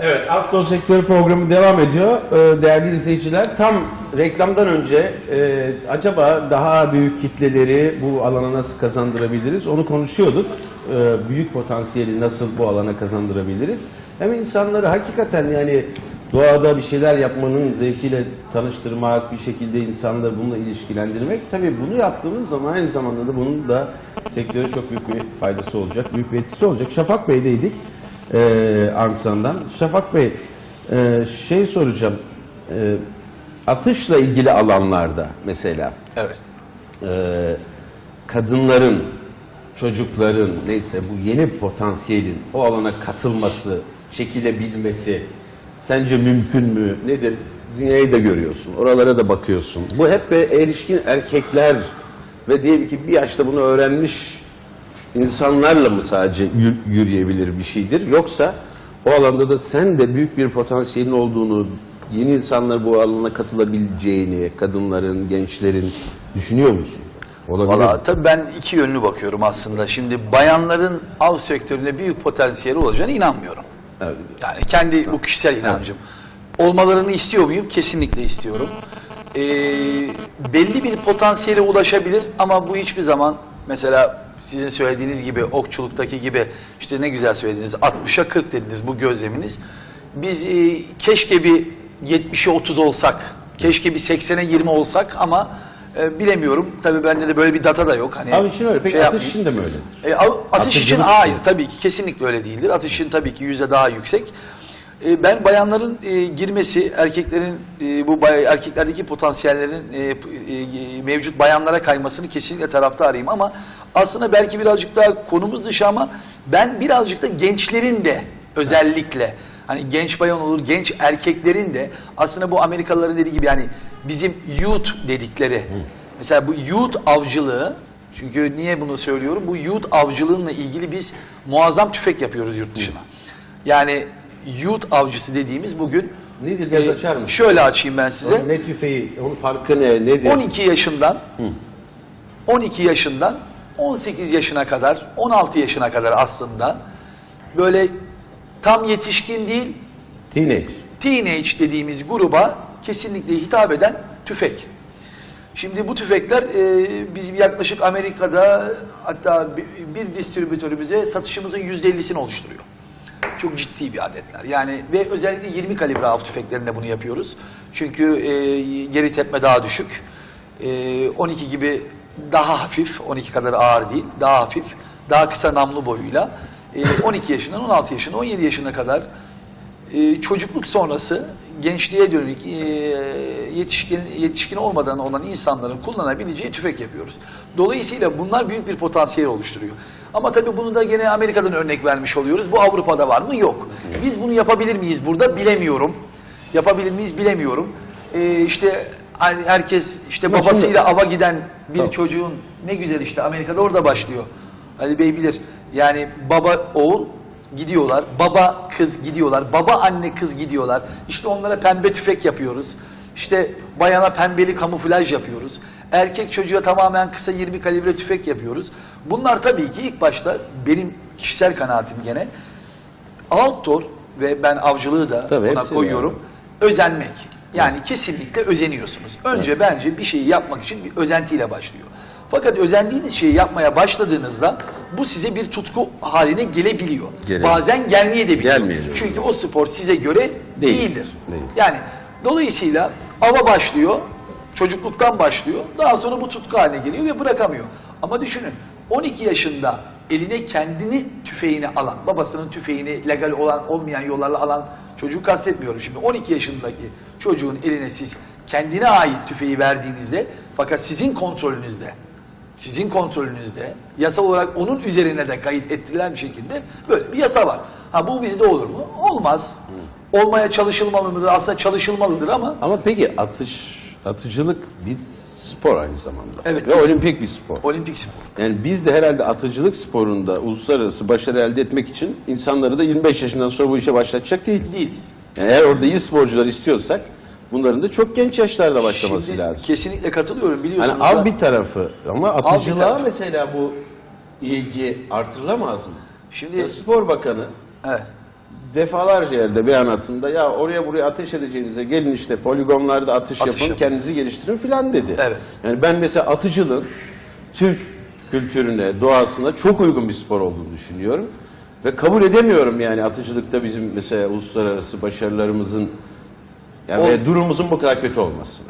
Evet, Outdoor Sektörü programı devam ediyor. Ee, Değerli izleyiciler, tam reklamdan önce e, acaba daha büyük kitleleri bu alana nasıl kazandırabiliriz? Onu konuşuyorduk. Ee, büyük potansiyeli nasıl bu alana kazandırabiliriz? Hem insanları hakikaten yani doğada bir şeyler yapmanın zevkiyle tanıştırmak, bir şekilde insanları bununla ilişkilendirmek. Tabii bunu yaptığımız zaman aynı zamanda da bunun da sektöre çok büyük bir faydası olacak, büyük bir etkisi olacak. Şafak Bey'deydik e, Armsan'dan. Şafak Bey, e, şey soracağım. E, atışla ilgili alanlarda mesela Evet. e, kadınların, çocukların neyse bu yeni potansiyelin o alana katılması, çekilebilmesi sence mümkün mü? Nedir? Dünyayı da görüyorsun. Oralara da bakıyorsun. Bu hep erişkin erkekler ve diyelim ki bir yaşta bunu öğrenmiş insanlarla mı sadece yür- yürüyebilir bir şeydir? Yoksa o alanda da sen de büyük bir potansiyelin olduğunu, yeni insanlar bu alana katılabileceğini, kadınların, gençlerin düşünüyor musun? Olabilir. Valla tabii ben iki yönlü bakıyorum aslında. Şimdi bayanların av sektöründe büyük potansiyeli olacağına inanmıyorum. Evet. Yani kendi bu kişisel inancım. Olmalarını istiyor muyum? Kesinlikle istiyorum. Ee, belli bir potansiyele ulaşabilir ama bu hiçbir zaman mesela sizin söylediğiniz gibi okçuluktaki gibi işte ne güzel söylediniz 60'a 40 dediniz bu gözleminiz. Biz e, keşke bir 70'e 30 olsak, keşke bir 80'e 20 olsak ama e, bilemiyorum. Tabii bende de böyle bir data da yok. Hani Av için öyle. Peki şey atış için de mi öyledir? E, av- atış için hayır için. tabii ki kesinlikle öyle değildir. Atışın tabii ki yüzde daha yüksek. E, ben bayanların e, girmesi, erkeklerin e, bu bay- erkeklerdeki potansiyellerin e, e, mevcut bayanlara kaymasını kesinlikle taraftarıyım ama aslında belki birazcık daha konumuz dışı ama ben birazcık da gençlerin de özellikle hani genç bayan olur, genç erkeklerin de aslında bu Amerikalıların dediği gibi yani bizim youth dedikleri mesela bu youth avcılığı çünkü niye bunu söylüyorum? Bu youth avcılığıyla ilgili biz muazzam tüfek yapıyoruz yurt dışına. Yani youth avcısı dediğimiz bugün Nedir? Biraz e, açar mısın? Şöyle açayım ben size. Onun ne tüfeği, onun farkı ne, nedir? 12 yaşından 12 yaşından 18 yaşına kadar 16 yaşına kadar aslında böyle tam yetişkin değil Teenage. teenage dediğimiz gruba kesinlikle hitap eden tüfek. Şimdi bu tüfekler e, bizim yaklaşık Amerika'da hatta bir, bir distribütörümüze satışımızın %50'sini oluşturuyor. Çok ciddi bir adetler. Yani ve özellikle 20 kalibre av tüfeklerinde bunu yapıyoruz. Çünkü e, geri tepme daha düşük. E, 12 gibi daha hafif, 12 kadar ağır değil, daha hafif, daha kısa namlu boyuyla e, 12 yaşından 16 yaşına, 17 yaşına kadar e, çocukluk sonrası gençliğe dönük e, yetişkin yetişkin olmadan olan insanların kullanabileceği tüfek yapıyoruz. Dolayısıyla bunlar büyük bir potansiyel oluşturuyor. Ama tabii bunu da gene Amerika'dan örnek vermiş oluyoruz. Bu Avrupa'da var mı? Yok. Biz bunu yapabilir miyiz burada? Bilemiyorum. Yapabilir miyiz? Bilemiyorum. E, işte herkes işte babasıyla ava giden bir Tamam. çocuğun ne güzel işte Amerika'da orada başlıyor. Ali Bey bilir. Yani baba oğul gidiyorlar. Baba kız gidiyorlar. Baba anne kız gidiyorlar. İşte onlara pembe tüfek yapıyoruz. İşte bayana pembeli kamuflaj yapıyoruz. Erkek çocuğa tamamen kısa 20 kalibre tüfek yapıyoruz. Bunlar tabii ki ilk başta benim kişisel kanaatim gene outdoor ve ben avcılığı da Tabii, buna hepsi koyuyorum. Özenmek. Yani kesinlikle özeniyorsunuz. Önce bence bir şeyi yapmak için bir özentiyle başlıyor. Fakat özendiğiniz şeyi yapmaya başladığınızda bu size bir tutku haline gelebiliyor. Gele- Bazen gelmeyebiliyor. Gelmeyebiliyor. Çünkü o spor size göre Değil. değildir. Değil. Yani dolayısıyla ava başlıyor, çocukluktan başlıyor. Daha sonra bu tutku haline geliyor ve bırakamıyor. Ama düşünün 12 yaşında eline kendini tüfeğini alan, babasının tüfeğini legal olan olmayan yollarla alan çocuğu kastetmiyorum şimdi. 12 yaşındaki çocuğun eline siz kendine ait tüfeği verdiğinizde fakat sizin kontrolünüzde sizin kontrolünüzde yasal olarak onun üzerine de kayıt ettirilen bir şekilde böyle bir yasa var. Ha bu bizde olur mu? Olmaz. Olmaya çalışılmalıdır. Aslında çalışılmalıdır ama Ama peki atış, atıcılık bir spor aynı zamanda. Evet, Ve kesin. olimpik bir spor. olimpik spor. Yani biz de herhalde atıcılık sporunda uluslararası başarı elde etmek için insanları da 25 yaşından sonra bu işe başlatacak değiliz. Değiliz. Yani eğer orada iyi sporcular istiyorsak bunların da çok genç yaşlarda başlaması Şimdi lazım. Kesinlikle katılıyorum biliyorsunuz. al da- bir tarafı ama bir atıcılığa tarafı. mesela bu ilgi artırılamaz mı? Şimdi Ya spor bakanı evet. defalarca yerde beyanatında ya oraya buraya ateş edeceğinize gelin işte poligonlarda atış, Atış yapın, yapın. kendinizi geliştirin filan dedi. Evet. Yani ben mesela atıcılığın Türk kültürüne, doğasına çok uygun bir spor olduğunu düşünüyorum. Ve kabul edemiyorum yani atıcılıkta bizim mesela uluslararası başarılarımızın yani O- ve durumumuzun bu kadar kötü olmasına.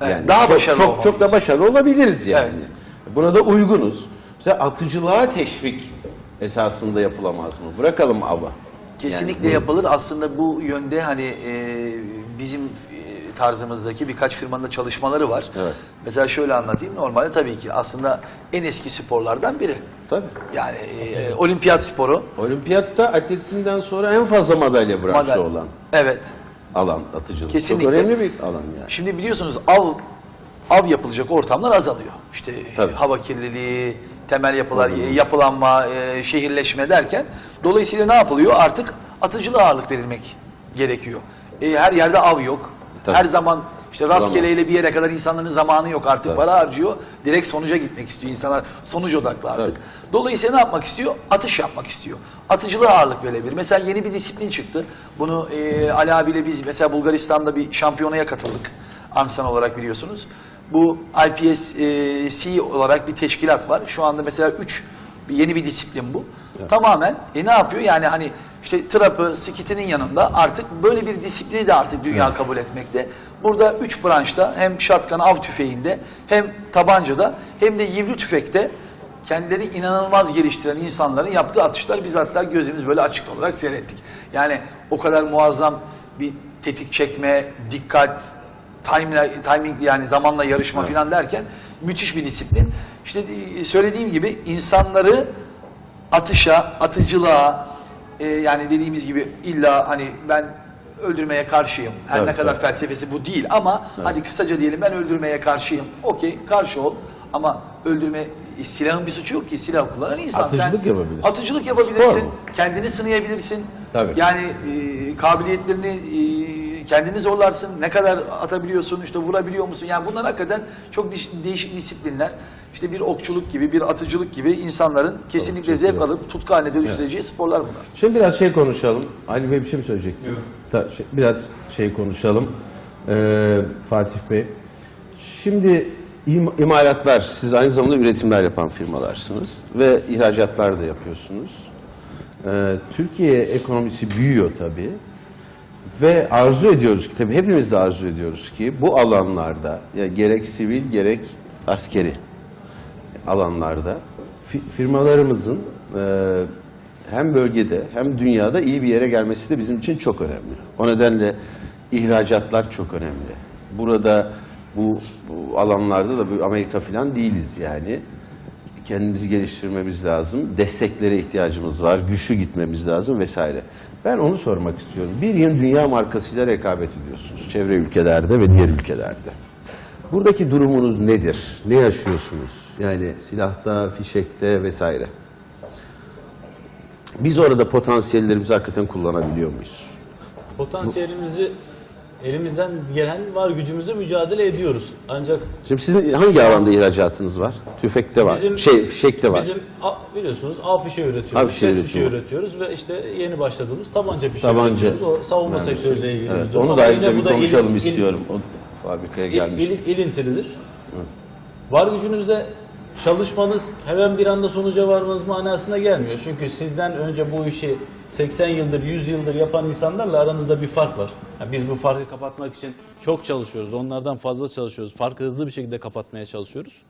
Evet, daha çok, başarılı çok, çok da olmamız. başarılı olabiliriz yani. Evet. Buna da uygunuz. Mesela atıcılığa teşvik esasında yapılamaz mı? Bırakalım ava. Kesinlikle Yani yapılır. Aslında bu yönde hani e, bizim e, tarzımızdaki birkaç firmanın da çalışmaları var. Evet. Mesela şöyle anlatayım. Normalde tabii ki aslında en eski sporlardan biri. Tabii. Yani e, olimpiyat sporu. Olimpiyatta atletizmden sonra en fazla madalya branşı Madalya. olan Evet. Alan atıcılık. Kesinlikle. Çok önemli bir alan yani. Şimdi biliyorsunuz av av yapılacak ortamlar azalıyor. İşte Tabii. hava kirliliği, temel yapılar, yapılanma, e, şehirleşme derken dolayısıyla ne yapılıyor? Artık atıcılığa ağırlık verilmek gerekiyor. E, her yerde av yok. Tabii. Her zaman işte rastgeleyle bir yere kadar insanların zamanı yok artık para harcıyor. Direkt sonuca gitmek istiyor insanlar. Sonuç odaklı artık. Dolayısıyla ne yapmak istiyor? Atış yapmak istiyor. Atıcılığa ağırlık verilebilir. Mesela yeni bir disiplin çıktı. Bunu e, Ali abiyle biz mesela Bulgaristan'da bir şampiyonaya katıldık. Armsan olarak biliyorsunuz. Bu IPSC olarak bir teşkilat var. Şu anda mesela 3 yeni bir disiplin bu. Tamamen e, ne yapıyor? Yani hani işte trapı, skitinin yanında artık böyle bir disiplini de artık dünya kabul etmekte. Burada 3 branşta hem shotgun av tüfeğinde hem tabancada hem de yivli tüfekte kendilerini inanılmaz geliştiren insanların yaptığı atışlar biz hatta gözümüz böyle açık olarak seyrettik. Yani o kadar muazzam bir tetik çekme, dikkat, time, timing yani zamanla yarışma falan derken müthiş bir disiplin. İşte söylediğim gibi insanları atışa, atıcılığa e, yani dediğimiz gibi illa hani ben öldürmeye karşıyım. Her Tabii, ne kadar tabii. felsefesi bu değil ama hadi kısaca diyelim ben öldürmeye karşıyım. Okey karşı ol ama öldürme e, silahın bir suçu yok ki silah kullanan insan. Atıcılık Sen, yapabilirsin. Atıcılık yapabilirsin. Spor bu. Kendini sınayabilirsin. Tabii. Yani e, kabiliyetlerini e, kendini zorlarsın. Ne kadar atabiliyorsun, işte vurabiliyor musun? Yani bunlar hakikaten çok diş- değişik disiplinler. İşte bir okçuluk gibi, bir atıcılık gibi insanların kesinlikle zevk alıp tutku haline dönüştüreceği sporlar bunlar. Şimdi biraz şey konuşalım. Ali Bey bir şey mi söyleyecekti? Ta- şey- biraz şey konuşalım. Ee, Fatih Bey. Şimdi im- imalatlar, siz aynı zamanda üretimler yapan firmalarsınız ve ihracatlar da yapıyorsunuz. Ee, Türkiye ekonomisi büyüyor tabii. Ve arzu ediyoruz ki, tabii hepimiz de arzu ediyoruz ki bu alanlarda ya gerek sivil gerek askeri alanlarda fi- firmalarımızın e, hem bölgede hem dünyada iyi bir yere gelmesi de bizim için çok önemli. O nedenle ihracatlar çok önemli. Burada bu, bu alanlarda da Amerika falan değiliz yani. Kendimizi geliştirmemiz lazım. Desteklere ihtiyacımız var. Güçlü gitmemiz lazım vesaire. Ben onu sormak istiyorum. Bir yıl dünya markasıyla rekabet ediyorsunuz. Çevre ülkelerde ve diğer ülkelerde. Buradaki durumunuz nedir? Ne yaşıyorsunuz? Yani silahta, fişekte vesaire. Biz orada potansiyellerimizi hakikaten kullanabiliyor muyuz? Potansiyelimizi elimizden gelen var gücümüzle mücadele ediyoruz. Ancak Şimdi sizin hangi alanda ihracatınız var? Tüfekte var. Bizim- şey, fişekte var. bizim a- biliyorsunuz av fişeği üretiyoruz, Av fişeği ses fişeği üretiyor. üretiyoruz ve işte yeni başladığımız tabanca fişeği Tabanca. üretiyoruz. O savunma Mermisi. sektörüyle ilgili Evet, durum. onu Ama da yine ayrıca bir bu da il- konuşalım il- istiyorum. O fabrikaya il, gelmişti. il, ilintilidir. Var gücünüzle çalışmanız hemen bir anda sonuca varmanız manasına gelmiyor. Çünkü sizden önce bu işi 80 yıldır, 100 yıldır yapan insanlarla aranızda bir fark var. Yani biz bu farkı kapatmak için çok çalışıyoruz. Onlardan fazla çalışıyoruz. Farkı hızlı bir şekilde kapatmaya çalışıyoruz.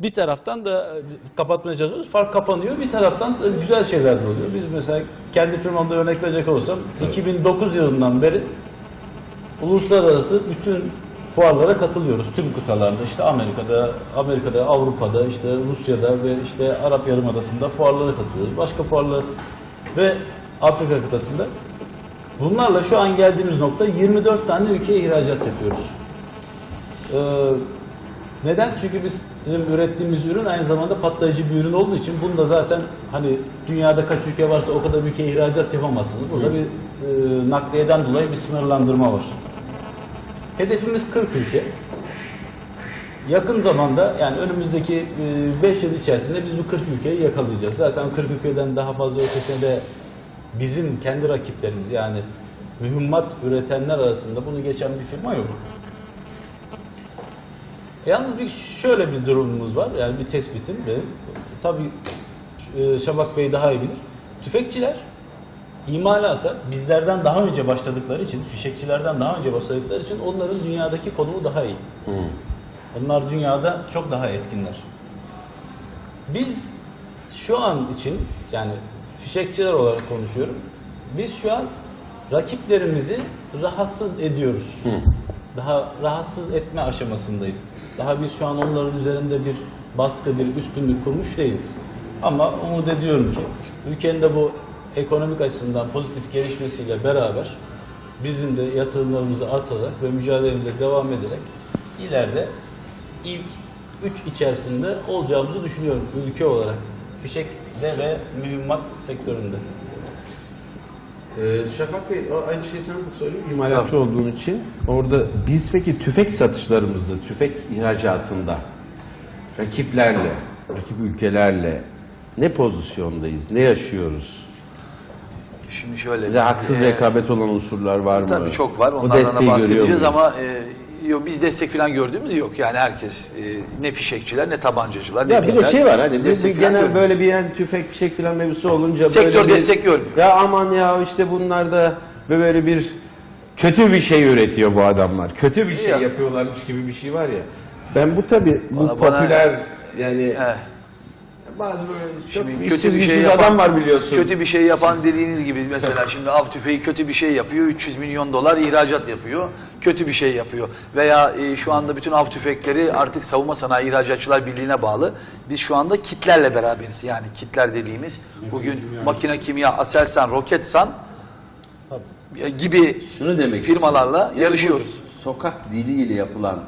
Bir taraftan da e, kapatmaya çalışıyoruz. Fark kapanıyor. Bir taraftan da güzel şeyler de oluyor. Biz mesela kendi firmamda örnek verecek olursam 2009 yılından beri uluslararası bütün fuarlara katılıyoruz tüm kıtalarda işte Amerika'da, Amerika'da, Avrupa'da, işte Rusya'da ve işte Arap Yarımadası'nda fuarlara katılıyoruz. Başka fuarlar ve Afrika kıtasında. Bunlarla şu an geldiğimiz nokta 24 tane ülkeye ihracat yapıyoruz. Ee, neden? Çünkü biz bizim ürettiğimiz ürün aynı zamanda patlayıcı bir ürün olduğu için bunda zaten hani dünyada kaç ülke varsa o kadar ülkeye ihracat yapamazsınız. Burada bir e, nakliyeden dolayı bir sınırlandırma var. Hedefimiz 40 ülke. Yakın zamanda yani önümüzdeki 5 yıl içerisinde biz bu 40 ülkeyi yakalayacağız. Zaten 40 ülkeden daha fazla ötesine de bizim kendi rakiplerimiz yani mühimmat üretenler arasında bunu geçen bir firma yok. Yalnız bir şöyle bir durumumuz var. Yani bir tespitim benim. Tabii e, Şabak Bey daha iyi bilir. Tüfekçiler imalata bizlerden daha önce başladıkları için, fişekçilerden daha önce başladıkları için onların dünyadaki konumu daha iyi. Onlar dünyada çok daha etkinler. Biz şu an için yani fişekçiler olarak konuşuyorum. Biz şu an rakiplerimizi rahatsız ediyoruz. Daha rahatsız etme aşamasındayız. Daha biz şu an onların üzerinde bir baskı, bir üstünlük kurmuş değiliz. Ama umut ediyorum ki ülkenin de bu ekonomik açısından pozitif gelişmesiyle beraber bizim de yatırımlarımızı artırarak ve mücadelemize devam ederek ileride ilk üç içerisinde olacağımızı düşünüyorum ülke olarak. Fişekte ve mühimmat sektöründe. Ee, Şafak Bey aynı şeyi sen de söyleyeyim imalatçı olduğun için. Orada biz peki tüfek satışlarımızda, tüfek ihracatında rakiplerle, rakip ülkelerle ne pozisyondayız, ne yaşıyoruz? Şimdi şöyle. Bize biz, haksız e, rekabet olan unsurlar var mı? Tabii çok var. Onlardan da bahsedeceğiz ama e, yo, biz destek falan gördüğümüz yok. Yani herkes e, ne fişekçiler ne tabancacılar ne Ya bir de bizler, şey var hani biz bir, bir falan genel görmüyoruz. böyle bir yani tüfek fişek filan mevzusu olunca Sektör böyle bir- destek görmüyor. Ya aman ya işte bunlar da böyle bir kötü bir şey üretiyor bu adamlar. Kötü bir şey Ya. yapıyorlarmış gibi bir şey var ya. Ben bu tabi bu bana- popüler yani Eh, bazı böyle çok Şimdi işsiz kötü bir şey yapan, adam var biliyorsun. Kötü bir şey yapan dediğiniz gibi mesela şimdi av tüfeği kötü bir şey yapıyor. 300 milyon dolar ihracat yapıyor. Kötü bir şey yapıyor. Veya e, şu anda bütün av tüfekleri artık Savunma Sanayi İhracatçılar Birliği'ne bağlı. Biz şu anda kitlerle beraberiz. Yani kitler dediğimiz bugün makine kimya, Aselsan, Roketsan e, gibi Şunu demek firmalarla istiyorum. yarışıyoruz. Bu sokak diliyle yapılan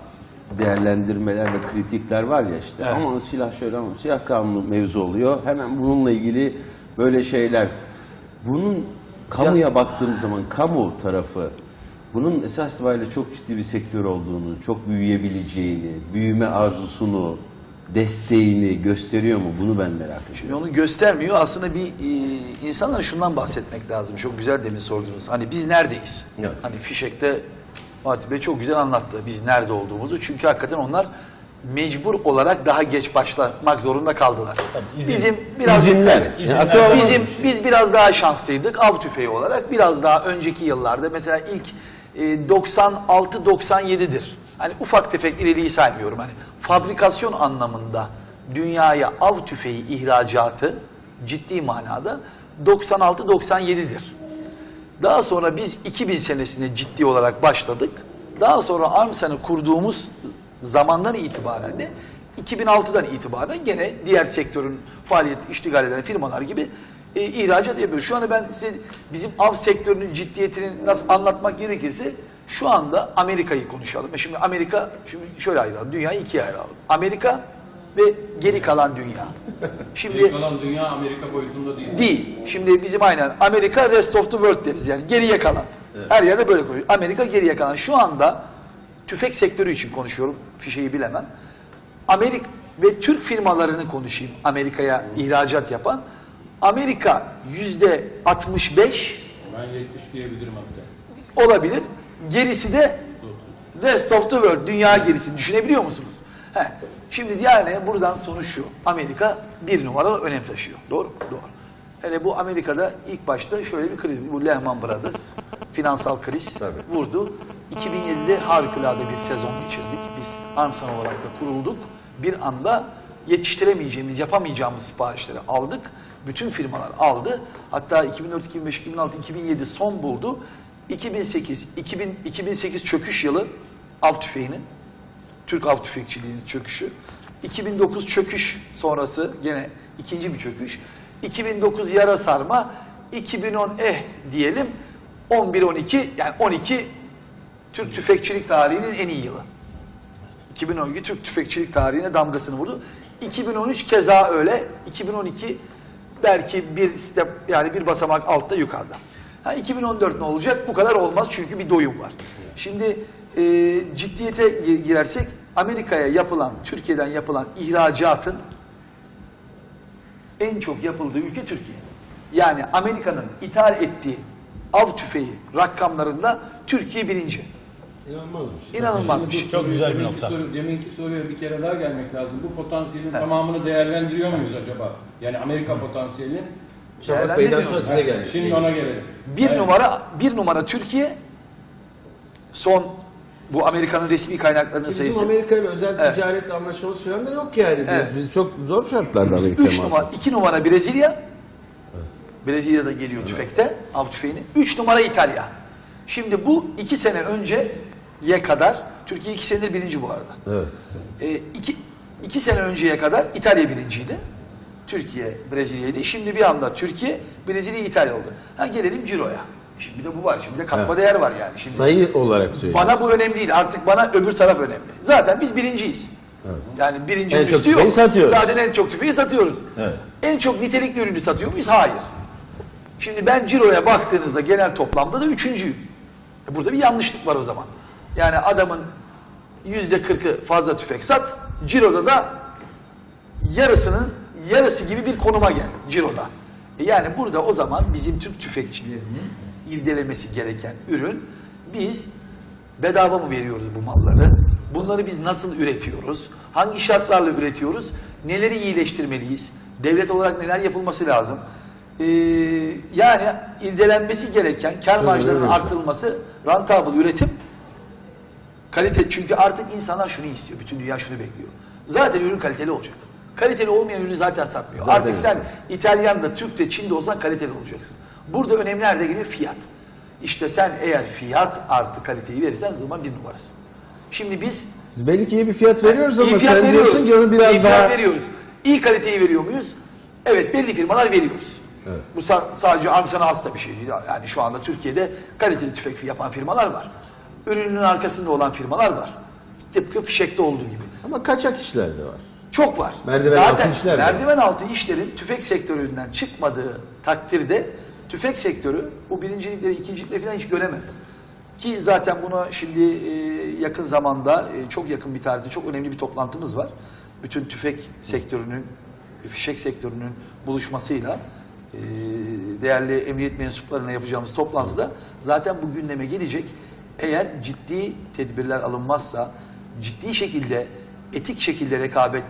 değerlendirmeler ve kritikler var ya işte. Evet. Aman silah şöyle ama silah kanunu mevzu oluyor. Hemen bununla ilgili böyle şeyler. Bunun kamuya baktığımız zaman kamu tarafı bunun esas itibariyle çok ciddi bir sektör olduğunu, çok büyüyebileceğini, büyüme arzusunu, desteğini gösteriyor mu? Bunu ben merak ediyorum. Şimdi onu göstermiyor. Aslında bir e, insanlara şundan bahsetmek lazım. Çok güzel demin sordunuz. Hani biz neredeyiz? Evet. Hani Fişek'te Fatih Bey çok güzel anlattı biz nerede olduğumuzu. Çünkü hakikaten onlar mecbur olarak daha geç başlamak zorunda kaldılar. Tabii, izin- Bizim biraz İzinler. Evet, Yani atıyorum- bizim biz biraz daha şanslıydık av tüfeği olarak. Biraz daha önceki yıllarda mesela ilk e, 96 97'dir. Hani ufak tefek ileriyi saymıyorum. Hani fabrikasyon anlamında dünyaya av tüfeği ihracatı ciddi manada 96 97'dir. Daha sonra biz 2000 senesinde ciddi olarak başladık. Daha sonra Armsan'ı kurduğumuz zamandan itibaren de 2006'dan itibaren gene diğer sektörün faaliyet iştigal eden firmalar gibi e, ihracat yapıyoruz. Şu anda ben size bizim av sektörünün ciddiyetini nasıl anlatmak gerekirse şu anda Amerika'yı konuşalım. E Şimdi Amerika, şimdi şöyle ayıralım. Dünyayı ikiye ayıralım. Amerika ve geri kalan dünya. Şimdi Geri kalan dünya Amerika boyutunda değil. Değil. Şimdi bizim aynen Amerika rest of the world deriz yani geriye kalan. Her yerde böyle koyuyor. Amerika geriye kalan. Şu anda tüfek sektörü için konuşuyorum. Fişeyi bilemem. Amerika ve Türk firmalarını konuşayım. Amerika'ya ihracat yapan. Amerika yüzde 65 Ben 70 diyebilirim hatta. olabilir. Gerisi de rest of the world, dünya gerisi. Düşünebiliyor musunuz? He. Şimdi diğerine buradan sonuç şu. Amerika bir numaralı önem taşıyor. Doğru mu? Doğru. Hele bu Amerika'da ilk başta şöyle bir kriz, bu Lehman Brothers finansal kriz vurdu. 2007'de harikulade bir sezon geçirdik. Biz Armsan olarak da kurulduk. Bir anda yetiştiremeyeceğimiz, yapamayacağımız siparişleri aldık. Bütün firmalar aldı. Hatta 2004, 2005, 2006, 2007 son buldu. 2008, 2000, 2008 çöküş yılı av tüfeğinin, Türk av tüfekçiliğinin çöküşü. 2009 çöküş sonrası gene ikinci bir çöküş. 2009 yara sarma, 2010 eh diyelim 11-12 yani 12 Türk tüfekçilik tarihinin en iyi yılı. 2012 Türk tüfekçilik tarihine damgasını vurdu. 2013 keza öyle. 2012 belki bir step yani bir basamak altta yukarıda. Ha, 2014 ne olacak? Bu kadar olmaz çünkü bir doyum var. Şimdi e, ciddiyete gi- girersek Amerika'ya yapılan, Türkiye'den yapılan ihracatın en çok yapıldığı ülke Türkiye. Yani Amerika'nın ithal ettiği av tüfeği rakamlarında Türkiye birinci. İnanılmaz bir şey. İnanılmaz bir Bu şey. Çok güzel bir nokta. Soru, deminki soruya bir kere daha gelmek lazım. Bu potansiyelin tamamını değerlendiriyor muyuz acaba? Yani Amerika potansiyeli. Şafak Bey'den sonra size geldi. Şimdi ona gelelim. Bir Evet. numara bir numara Türkiye. Son bu Amerika'nın resmi kaynaklarının Bizim sayısı. Amerika ile özel Evet. ticaret anlaşmamız falan da yok yani. Biz, Evet. biz çok zor şartlarda Amerika'ya 3 mahsus. numara, 2 numara Brezilya. Brezilya'da geliyor tüfekte, av tüfeğini. 3 numara İtalya. Şimdi bu 2 sene önceye kadar, Türkiye 2 senedir birinci bu arada. Evet. 2 2 sene önceye kadar İtalya birinciydi. Türkiye Brezilya'ydı. Şimdi bir anda Türkiye, Brezilya, İtalya oldu. Ha gelelim Ciro'ya. Şimdi de bu var. Şimdi de katma Evet. değer var yani. Şimdi Sayı olarak söylüyorum. bana bu önemli değil. Artık bana öbür taraf önemli. Zaten biz birinciyiz. Yani birincinin En çok yok. satıyoruz. Zaten en çok tüfeği satıyoruz. Evet. En çok nitelikli ürünü satıyor muyuz? Hayır. Şimdi ben Ciro'ya baktığınızda genel toplamda da üçüncüyüm. E Burada bir yanlışlık var o zaman. Yani adamın yüzde kırkı fazla tüfek sat, Ciro'da da yarısının yarısı gibi bir konuma gel Ciro'da. E yani burada o zaman bizim Türk tüfekçilerinin irdelemesi gereken ürün biz bedava mı veriyoruz bu malları? Bunları biz nasıl üretiyoruz? Hangi şartlarla üretiyoruz? Neleri iyileştirmeliyiz? Devlet olarak neler yapılması lazım? Ee, yani irdelenmesi gereken kar marjlarının artırılması, rentable üretim Kalite çünkü artık insanlar şunu istiyor. Bütün dünya şunu bekliyor. Zaten ürün kaliteli olacak. Kaliteli olmayan ürünü zaten satmıyor. Zaten artık sen İtalyan'da, Türk'te, Çin'de olsan kaliteli olacaksın. Burada önemli nerede geliyor? Fiyat. İşte sen eğer fiyat artı kaliteyi verirsen zaman bir numarasın. Şimdi biz Biz belli ki iyi bir fiyat veriyoruz ama iyi fiyat sen veriyoruz. diyorsun ki onu biraz iyi daha... fiyat veriyoruz. İyi kaliteyi veriyor muyuz? Evet belli firmalar veriyoruz. Evet. Bu sa- sadece Amsan'a has da bir şey değil. Yani şu anda Türkiye'de kaliteli tüfek yapan firmalar var. Ürünün arkasında olan firmalar var. Tıpkı fişekte olduğu gibi. Ama kaçak işler de var. Çok var. Merdiven Zaten altı işler merdiven altı işlerin tüfek sektöründen çıkmadığı takdirde tüfek sektörü bu birincilikleri, ikincilikleri falan hiç göremez. Ki zaten buna şimdi e, yakın zamanda, e, çok yakın bir tarihte çok önemli bir toplantımız var. Bütün tüfek sektörünün, fişek sektörünün buluşmasıyla e, değerli emniyet mensuplarına yapacağımız toplantıda zaten bu gündeme gelecek. Eğer ciddi tedbirler alınmazsa, ciddi şekilde, etik şekilde rekabet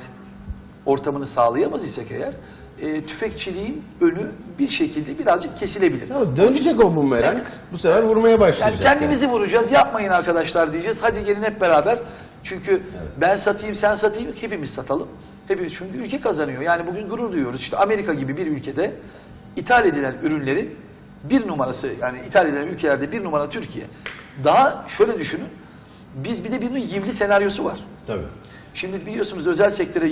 ortamını sağlayamaz isek eğer, e, tüfekçiliğin önü bir şekilde birazcık kesilebilir. Ya dönecek o bu merak. Evet. Bu sefer vurmaya başlayacak. Yani kendimizi vuracağız, yapmayın arkadaşlar diyeceğiz. Hadi gelin hep beraber. Çünkü ben satayım, sen satayım, hepimiz satalım. Hepimiz çünkü ülke kazanıyor. Yani bugün gurur duyuyoruz. İşte Amerika gibi bir ülkede ithal edilen ürünlerin bir numarası yani ithal edilen ülkelerde bir numara Türkiye. Daha şöyle düşünün. Biz bir de bir yivli senaryosu var. Tabii. Şimdi biliyorsunuz özel sektöre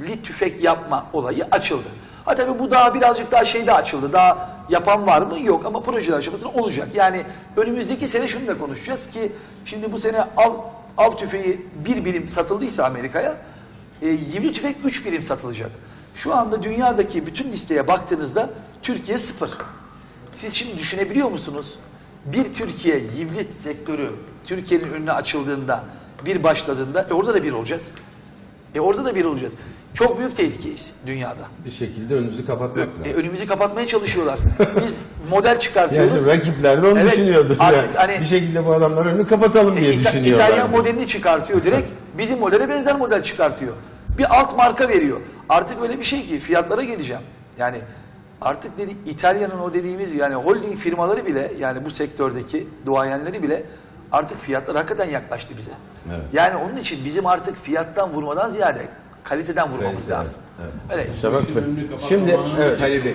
yivli tüfek yapma olayı açıldı. Ha tabii bu daha birazcık daha şeyde açıldı. Daha yapan var mı? Yok ama projeler aşamasında olacak. Yani önümüzdeki sene şunu da konuşacağız ki şimdi bu sene av, av tüfeği bir birim satıldıysa Amerika'ya e, yivli tüfek üç birim satılacak. Şu anda dünyadaki bütün listeye baktığınızda Türkiye sıfır. Siz şimdi düşünebiliyor musunuz? Bir Türkiye yivli sektörü Türkiye'nin önüne açıldığında, bir başladığında e orada da bir olacağız. E orada da bir olacağız. Çok büyük tehlikeyiz dünyada. Bir şekilde önümüzü kapatmak E, lazım. önümüzü kapatmaya çalışıyorlar. Biz model çıkartıyoruz. Yani rakipler de onu Evet, düşünüyordu. artık Yani. hani- bir şekilde bu adamların önünü kapatalım diye İta- düşünüyorlar. İtalyan modelini çıkartıyor direkt. Bizim modele benzer model çıkartıyor. Bir alt marka veriyor. Artık öyle bir şey ki fiyatlara geleceğim. Yani artık dedi İtalya'nın o dediğimiz yani holding firmaları bile yani bu sektördeki duayenleri bile artık fiyatlar hakikaten yaklaştı bize. Evet. Yani onun için bizim artık fiyattan vurmadan ziyade kaliteden vurmamız Kalite, lazım. evet. Öyle. Şimdi zamanı evet Halil. Bey.